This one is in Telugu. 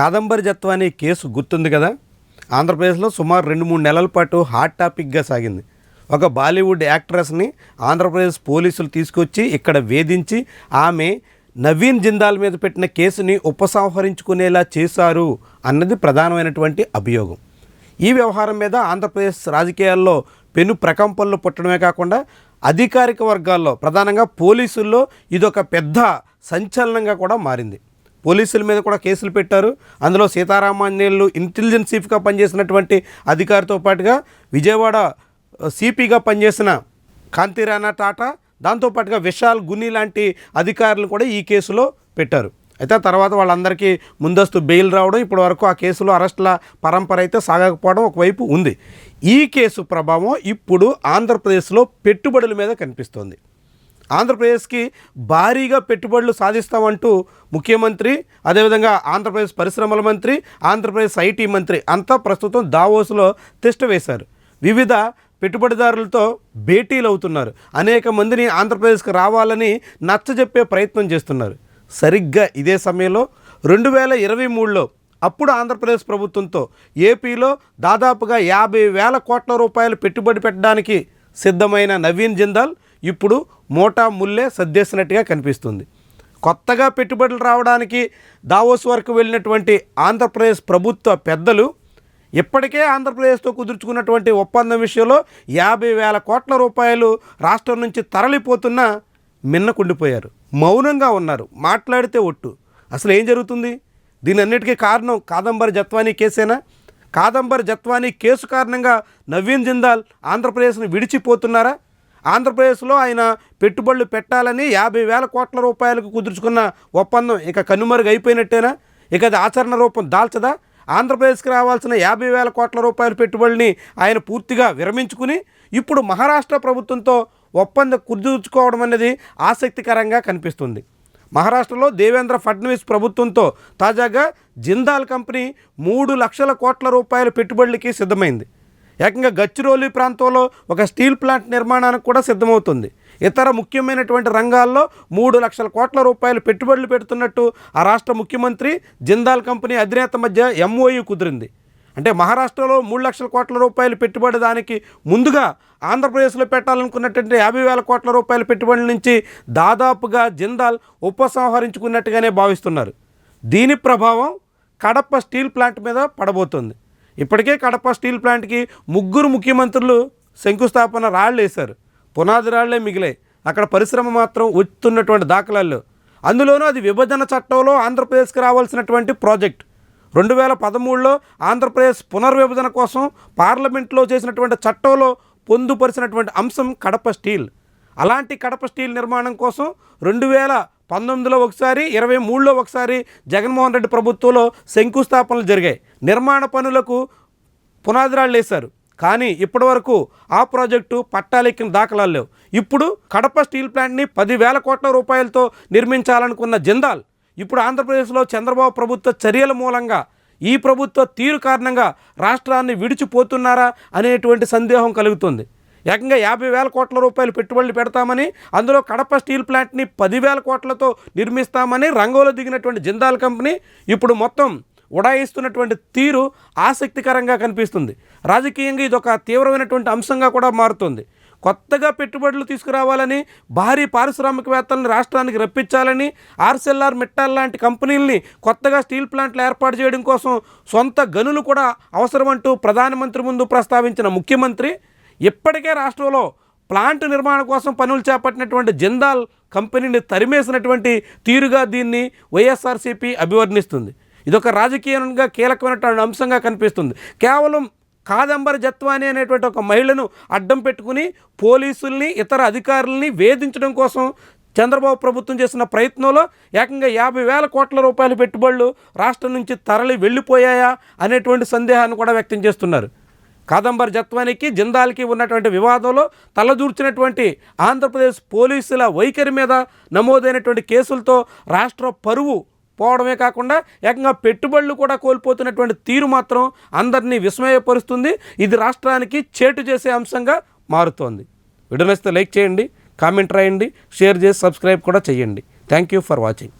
కాదంబరి జత్వాని కేసు గుర్తుంది కదా? ఆంధ్రప్రదేశ్లో సుమారు రెండు మూడు నెలల పాటు హాట్ టాపిక్గా సాగింది. ఒక బాలీవుడ్ యాక్ట్రెస్ని ఆంధ్రప్రదేశ్ పోలీసులు తీసుకొచ్చి ఇక్కడ వేధించి ఆమె నవీన్ జిందాల్ మీద పెట్టిన కేసుని ఉపసంహరించుకునేలా చేశారు అన్నది ప్రధానమైనటువంటి అభియోగం. ఈ వ్యవహారం మీద ఆంధ్రప్రదేశ్ రాజకీయాల్లో పెను ప్రకంపనలు పుట్టడమే కాకుండా అధికారిక వర్గాల్లో ప్రధానంగా పోలీసుల్లో ఇదొక పెద్ద సంచలనంగా కూడా మారింది. పోలీసుల మీద కూడా కేసులు పెట్టారు. అందులో సీతారామాన్యులు ఇంటెలిజెన్స్ చీఫ్గా పనిచేసినటువంటి అధికారితో పాటుగా విజయవాడ సిపిగా పనిచేసిన కాంతిరాణా టాటా దాంతోపాటుగా విశాల్ గుని లాంటి అధికారులు కూడా ఈ కేసులో పెట్టారు. అయితే తర్వాత వాళ్ళందరికీ ముందస్తు బెయిల్ రావడం ఇప్పటి వరకు ఆ కేసులో అరెస్టుల పరంపర అయితే సాగకపోవడం ఒకవైపు ఉంది. ఈ కేసు ప్రభావం ఇప్పుడు ఆంధ్రప్రదేశ్లో పెట్టుబడుల మీద కనిపిస్తోంది. ఆంధ్రప్రదేశ్కి భారీగా పెట్టుబడులు సాధిస్తామంటూ ముఖ్యమంత్రి అదేవిధంగా ఆంధ్రప్రదేశ్ పరిశ్రమల మంత్రి ఆంధ్రప్రదేశ్ ఐటీ మంత్రి అంతా ప్రస్తుతం దావోస్లో తిష్ట వేశారు. వివిధ పెట్టుబడిదారులతో భేటీలు అవుతున్నారు అనేక మందిని ఆంధ్రప్రదేశ్కి రావాలని నచ్చజెప్పే ప్రయత్నం చేస్తున్నారు. సరిగ్గా ఇదే సమయంలో రెండు వేల ఇరవై మూడులో అప్పుడు ఆంధ్రప్రదేశ్ ప్రభుత్వంతో ఏపీలో దాదాపుగా యాభై వేల కోట్ల రూపాయలు పెట్టుబడి పెట్టడానికి సిద్ధమైన నవీన్ జిందాల్ ఇప్పుడు మోటా ముల్లే సర్దేసినట్టుగా కనిపిస్తుంది. కొత్తగా పెట్టుబడులు రావడానికి దావోస్ వరకు వెళ్ళినటువంటి ఆంధ్రప్రదేశ్ ప్రభుత్వ పెద్దలు ఇప్పటికే ఆంధ్రప్రదేశ్తో కుదుర్చుకున్నటువంటి ఒప్పందం విషయంలో యాభై వేల కోట్ల రూపాయలు రాష్ట్రం నుంచి తరలిపోతున్నా మిన్నకుండిపోయారు మౌనంగా ఉన్నారు. మాట్లాడితే ఒట్టు. అసలు ఏం జరుగుతుంది? దీని అన్నిటికీ కారణం కాదంబరి జత్వానీ కేసేనా? కాదంబరి జత్వానీ కేసు కారణంగా నవీన్ జిందాల్ ఆంధ్రప్రదేశ్ను విడిచిపోతున్నారా? ఆంధ్రప్రదేశ్లో ఆయన పెట్టుబడులు పెట్టాలని యాభై వేల కోట్ల రూపాయలకు కుదుర్చుకున్న ఒప్పందం ఇక కనుమరుగు అయిపోయినట్టేనా? ఇక అది ఆచరణ రూపం దాల్చదా? ఆంధ్రప్రదేశ్కి రావాల్సిన యాభై వేల కోట్ల రూపాయల పెట్టుబడిని ఆయన పూర్తిగా విరమించుకుని ఇప్పుడు మహారాష్ట్ర ప్రభుత్వంతో ఒప్పందం కుదుర్చుకోవడం అనేది ఆసక్తికరంగా కనిపిస్తుంది. మహారాష్ట్రలో దేవేంద్ర ఫడ్నవీస్ ప్రభుత్వంతో తాజాగా జిందాల్ కంపెనీ మూడు లక్షల కోట్ల రూపాయల పెట్టుబడులకి సిద్ధమైంది. ఏకంగా గచ్చిరోలి ప్రాంతంలో ఒక స్టీల్ ప్లాంట్ నిర్మాణానికి కూడా సిద్ధమవుతుంది. ఇతర ముఖ్యమైనటువంటి రంగాల్లో మూడు లక్షల కోట్ల రూపాయలు పెట్టుబడులు పెడుతున్నట్టు ఆ రాష్ట్ర ముఖ్యమంత్రి జిందాల్ కంపెనీ అధినేత మధ్య ఎంఓయూ కుదిరింది. అంటే మహారాష్ట్రలో మూడు లక్షల కోట్ల రూపాయలు పెట్టుబడి దానికి ముందుగా ఆంధ్రప్రదేశ్లో పెట్టాలనుకున్నటువంటి యాభై వేల కోట్ల రూపాయల పెట్టుబడుల నుంచి దాదాపుగా జిందాల్ ఉపసంహరించుకున్నట్టుగానే భావిస్తున్నారు. దీని ప్రభావం కడప స్టీల్ ప్లాంట్ మీద పడబోతుంది. ఇప్పటికే కడప స్టీల్ ప్లాంట్కి ముగ్గురు ముఖ్యమంత్రులు శంకుస్థాపన రాళ్ళు వేశారు. పునాది రాళ్ళే మిగిలాయి. అక్కడ పరిశ్రమ మాత్రం వచ్చుతున్నటువంటి దాఖలాలు. అందులోనూ అది విభజన చట్టంలో ఆంధ్రప్రదేశ్కి రావాల్సినటువంటి ప్రాజెక్ట్. రెండు వేల పదమూడులో ఆంధ్రప్రదేశ్ పునర్విభజన కోసం పార్లమెంట్లో చేసినటువంటి చట్టంలో పొందుపరిచినటువంటి అంశం కడప స్టీల్. అలాంటి కడప స్టీల్ నిర్మాణం కోసం రెండు వేల పంతొమ్మిదిలో ఒకసారి ఇరవై మూడులో ఒకసారి జగన్మోహన్ రెడ్డి ప్రభుత్వంలో శంకుస్థాపనలు జరిగాయి. నిర్మాణ పనులకు పునాదిరాళ్ళు వేశారు. కానీ ఇప్పటి వరకు ఆ ప్రాజెక్టు పట్టాలెక్కిన దాఖలాలు లేవు. ఇప్పుడు కడప స్టీల్ ప్లాంట్ని పదివేల కోట్ల రూపాయలతో నిర్మించాలనుకున్న జిందాల్ ఇప్పుడు ఆంధ్రప్రదేశ్లో చంద్రబాబు ప్రభుత్వ చర్యల మూలంగా ఈ ప్రభుత్వ తీరు కారణంగా రాష్ట్రాన్ని విడిచిపోతున్నారా అనేటువంటి సందేహం కలుగుతుంది. ఏకంగా యాభై వేల కోట్ల రూపాయలు పెట్టుబడులు పెడతామని అందులో కడప స్టీల్ ప్లాంట్ని పదివేల కోట్లతో నిర్మిస్తామని రంగంలో దిగినటువంటి జిందాల్ కంపెనీ ఇప్పుడు మొత్తం ఉడాయిస్తున్నటువంటి తీరు ఆసక్తికరంగా కనిపిస్తుంది. రాజకీయంగా ఇది ఒక తీవ్రమైనటువంటి అంశంగా కూడా మారుతుంది. కొత్తగా పెట్టుబడులు తీసుకురావాలని భారీ పారిశ్రామికవేత్తలను రాష్ట్రానికి రప్పించాలని ఆర్సెల్ఆర్ మిట్టాల్ లాంటి కంపెనీల్ని కొత్తగా స్టీల్ ప్లాంట్లు ఏర్పాటు చేయడం కోసం సొంత గనులు కూడా అవసరమంటూ ప్రధానమంత్రి ముందు ప్రస్తావించిన ముఖ్యమంత్రి ఇప్పటికే రాష్ట్రంలో ప్లాంట్ నిర్మాణం కోసం పనులు చేపట్టినటువంటి జిందాల్ కంపెనీని తరిమేసినటువంటి తీరుగా దీన్ని వైఎస్ఆర్సీపీ అభివర్ణిస్తుంది. ఇదొక రాజకీయంగా కీలకమైనటువంటి అంశంగా కనిపిస్తుంది. కేవలం కాదంబరి జత్వాని అనేటువంటి ఒక మహిళను అడ్డం పెట్టుకుని పోలీసుల్ని ఇతర అధికారుల్ని వేధించడం కోసం చంద్రబాబు ప్రభుత్వం చేసిన ప్రయత్నంలో ఏకంగా యాభై వేల కోట్ల రూపాయల పెట్టుబడులు రాష్ట్రం నుంచి తరలి వెళ్ళిపోయాయా అనేటువంటి సందేహాన్ని కూడా వ్యక్తం చేస్తున్నారు. కాదంబరి జత్వానికి జిందాల్కి ఉన్నటువంటి వివాదంలో తలదూర్చినటువంటి ఆంధ్రప్రదేశ్ పోలీసుల వైఖరి మీద నమోదైనటువంటి కేసులతో రాష్ట్ర పరువు పోవడమే కాకుండా ఏకంగా పెట్టుబడులు కూడా కోల్పోతున్నటువంటి తీరు మాత్రం అందరినీ విస్మయపరుస్తుంది. ఇది రాష్ట్రానికి చేటు చేసే అంశంగా మారుతోంది. వీడియో నచ్చితే లైక్ చేయండి కామెంట్ రాయండి షేర్ చేసి సబ్స్క్రైబ్ కూడా చేయండి. Thank you for watching.